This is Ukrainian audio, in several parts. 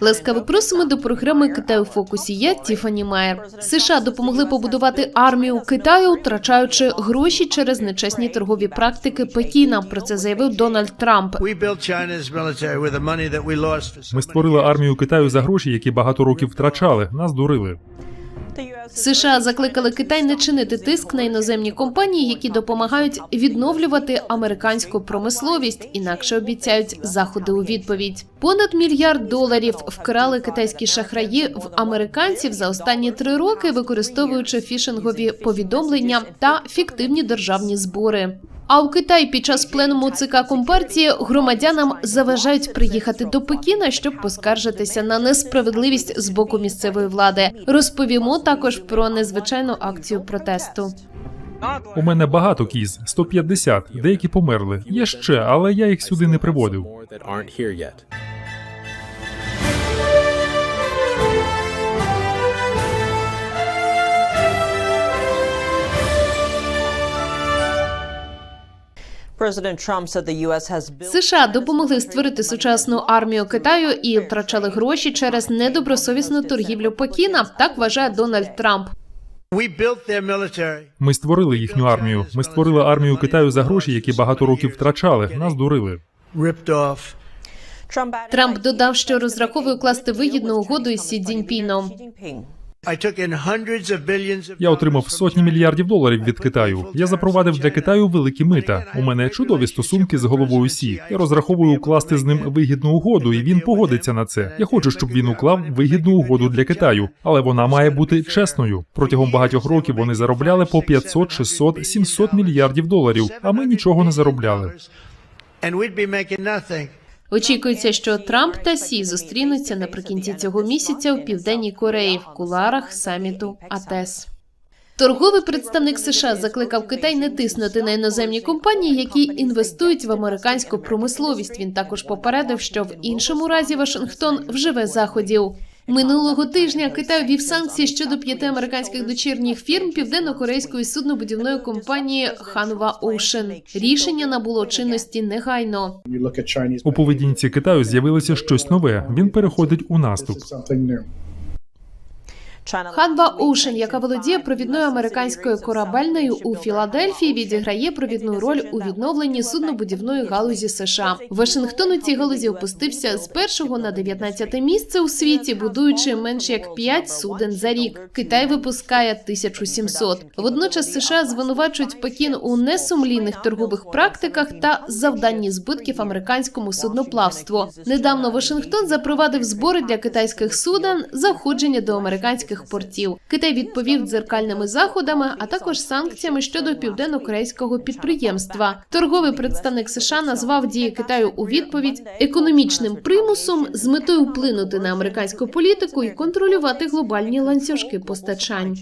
Ласкаво просимо до програми Китай у фокусі. Я Тіфані Майер. США допомогли побудувати армію Китаю, втрачаючи гроші через нечесні торгові практики Пекіна. Про це заявив Дональд Трамп. Ми створили армію Китаю за гроші, які багато років втрачали. Нас дурили. США закликали Китай не чинити тиск на іноземні компанії, які допомагають відновлювати американську промисловість, інакше обіцяють заходи у відповідь. Понад мільярд доларів вкрали китайські шахраї в американців за останні три роки, використовуючи фішингові повідомлення та фіктивні державні збори. А у Китаї під час пленуму ЦК Компартії громадянам заважають приїхати до Пекіна, щоб поскаржитися на несправедливість з боку місцевої влади. Розповімо також про незвичайну акцію протесту. У мене багато кіз 150, деякі померли. Є ще, але я їх сюди не приводив. США допомогли створити сучасну армію Китаю і втрачали гроші через недобросовісну торгівлю Пекіна. Так вважає Дональд Трамп. We built their military. Ми створили їхню армію. Ми створили армію Китаю за гроші, які багато років втрачали. Нас дурили. Трамп додав, що розраховує укласти вигідну угоду із Сі Цзіньпіном. Я отримав сотні мільярдів доларів від Китаю. Я запровадив для Китаю великі мита. У мене чудові стосунки з головою Сі. Я розраховую укласти з ним вигідну угоду, і він погодиться на це. Я хочу, щоб він уклав вигідну угоду для Китаю, але вона має бути чесною. Протягом багатьох років вони заробляли по 500, 600, 700 мільярдів доларів. А ми нічого не заробляли. Очікується, що Трамп та Сі зустрінуться наприкінці цього місяця в південній Кореї в куларах саміту АТЕС. Торговий представник США закликав Китай не тиснути на іноземні компанії, які інвестують в американську промисловість. Він також попередив, що в іншому разі Вашингтон вживе заходів. Минулого тижня Китай ввів санкції щодо п'яти американських дочірніх фірм південно-корейської суднобудівної компанії Ханва Оушен. Рішення набуло чинності негайно. У поведінці Китаю з'явилося щось нове. Він переходить у наступ. Hanwha Ocean, яка володіє провідною американською корабельною у Філадельфії, відіграє провідну роль у відновленні суднобудівної галузі США. Вашингтон у цій галузі опустився з першого на 19 місце у світі, будуючи менш як 5 суден за рік. Китай випускає 1700. Водночас США звинувачують Пекін у несумлінних торгових практиках та завданні збитків американському судноплавству. Недавно Вашингтон запровадив збори для китайських суден за входження до американських портів. Китай відповів дзеркальними заходами, а також санкціями щодо південно-корейського підприємства. Торговий представник США назвав дії Китаю у відповідь економічним примусом з метою вплинути на американську політику і контролювати глобальні ланцюжки постачань.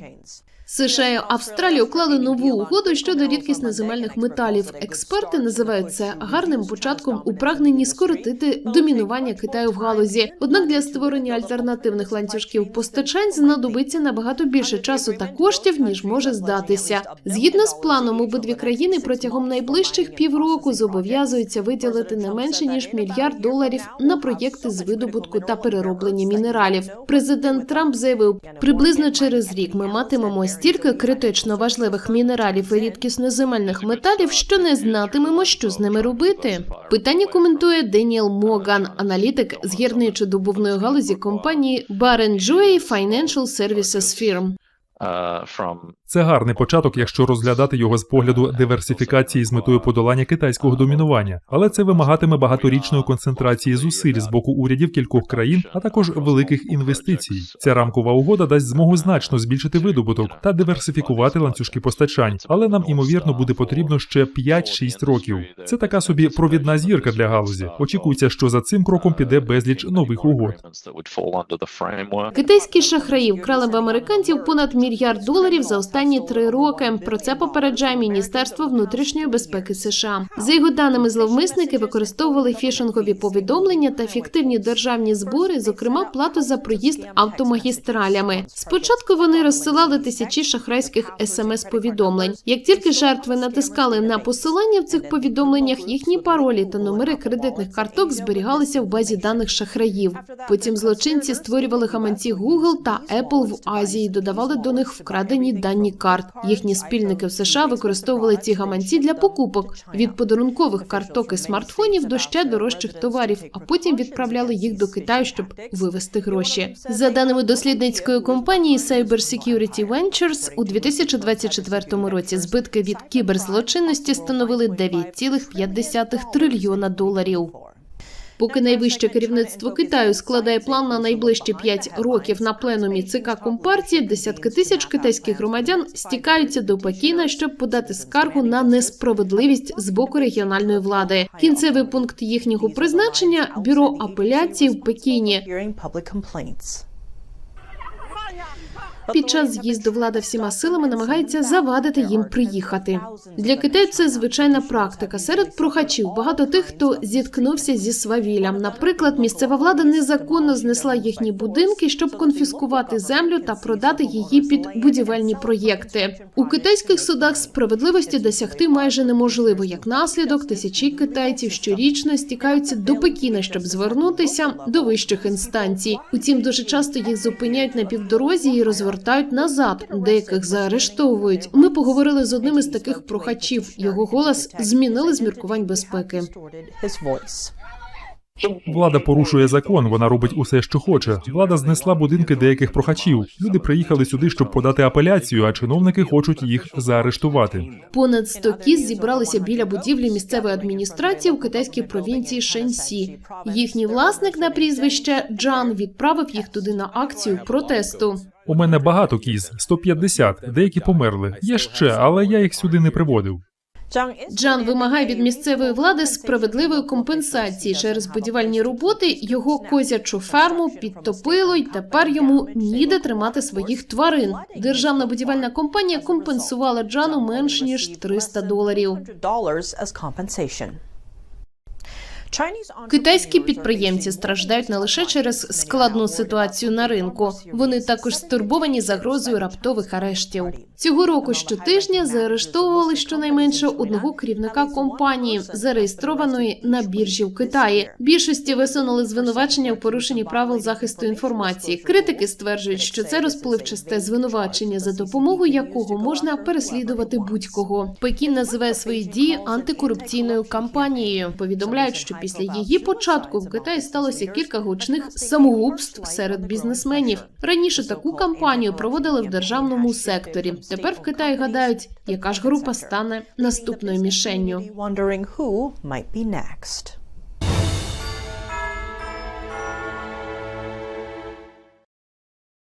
США і Австралія уклали нову угоду щодо рідкісно земельних металів. Експерти називають це гарним початком у прагненні скоротити домінування Китаю в галузі. Однак для створення альтернативних ланцюжків постачань знадобиться набагато більше часу та коштів ніж може здатися. Згідно з планом, обидві країни протягом найближчих півроку зобов'язуються виділити не менше ніж мільярд доларів на проєкти з видобутку та перероблення мінералів. Президент Трамп заявив, приблизно через рік ми матимемо стільки критично важливих мінералів і рідкісноземельних металів, що не знатимемо, що з ними робити. Питання коментує Деніел Моган, аналітик з гірничо-добувної галузі компанії Barrenjoey Financial Services Firm. Uh, Це гарний початок, якщо розглядати його з погляду диверсифікації з метою подолання китайського домінування, але це вимагатиме багаторічної концентрації зусиль з боку урядів кількох країн, а також великих інвестицій. Ця рамкова угода дасть змогу значно збільшити видобуток та диверсифікувати ланцюжки постачань, але нам імовірно буде потрібно ще 5-6 років. Це така собі провідна зірка для галузі. Очікується, що за цим кроком піде безліч нових угод. Китайські шахраї вкрали в американців понад мільярд доларів за останні три роки. Про це попереджає Міністерство внутрішньої безпеки США. За його даними, зловмисники використовували фішингові повідомлення та фіктивні державні збори, зокрема плату за проїзд автомагістралями. Спочатку вони розсилали тисячі шахрайських смс-повідомлень. Як тільки жертви натискали на посилання в цих повідомленнях, їхні паролі та номери кредитних карток зберігалися в базі даних шахраїв. Потім злочинці створювали гаманці Google та Apple в Азії, додавали до них вкрадені дані карт. Їхні спільники в США використовували ці гаманці для покупок від подарункових карток і смартфонів до ще дорожчих товарів, а потім відправляли їх до Китаю, щоб вивести гроші. За даними дослідницької компанії Cyber Security Ventures, у 2024 році збитки від кіберзлочинності становили 9,5 трильйона доларів. Поки найвище керівництво Китаю складає план на найближчі 5 років на пленумі ЦК Компартії, десятки тисяч китайських громадян стікаються до Пекіна, щоб подати скаргу на несправедливість з боку регіональної влади. Кінцевий пункт їхнього призначення бюро апеляції в Пекіні. Під час з'їзду влада всіма силами намагається завадити їм приїхати. Для Китаю це звичайна практика. Серед прохачів багато тих, хто зіткнувся зі свавіллям. Наприклад, місцева влада незаконно знесла їхні будинки, щоб конфіскувати землю та продати її під будівельні проєкти. У китайських судах справедливості досягти майже неможливо. Як наслідок, тисячі китайців щорічно стікаються до Пекіна, щоб звернутися до вищих інстанцій. Утім, дуже часто їх зупиняють на півдорозі і розвертають назад. Деяких заарештовують. Ми поговорили з одним із таких прохачів. Його голос змінили з міркувань безпеки. Влада порушує закон, вона робить усе, що хоче. Влада знесла будинки деяких прохачів. Люди приїхали сюди, щоб подати апеляцію, а чиновники хочуть їх заарештувати. Понад 100 кіз зібралися біля будівлі місцевої адміністрації у китайській провінції Шенсі. Їхній власник на прізвище Джан відправив їх туди на акцію протесту. У мене багато кіз 150, деякі померли. Є ще, але я їх сюди не приводив. Джан вимагає від місцевої влади справедливої компенсації через будівельні роботи. Його козячу ферму підтопило, й тепер йому ніде тримати своїх тварин. Державна будівельна компанія компенсувала Джану менш ніж 300 доларів. Китайські підприємці страждають не лише через складну ситуацію на ринку. Вони також стурбовані загрозою раптових арештів. Цього року щотижня заарештовували щонайменше одного керівника компанії, зареєстрованої на біржі в Китаї. Більшості висунули звинувачення у порушенні правил захисту інформації. Критики стверджують, що це розпливчасте звинувачення, за допомогою якого можна переслідувати будь-кого. Пекін називає свої дії антикорупційною кампанією. Повідомляють, що після її початку в Китаї сталося кілька гучних самогубств серед бізнесменів. Раніше таку кампанію проводили в державному секторі. Тепер в Китаї гадають, яка ж група стане наступною мішенню.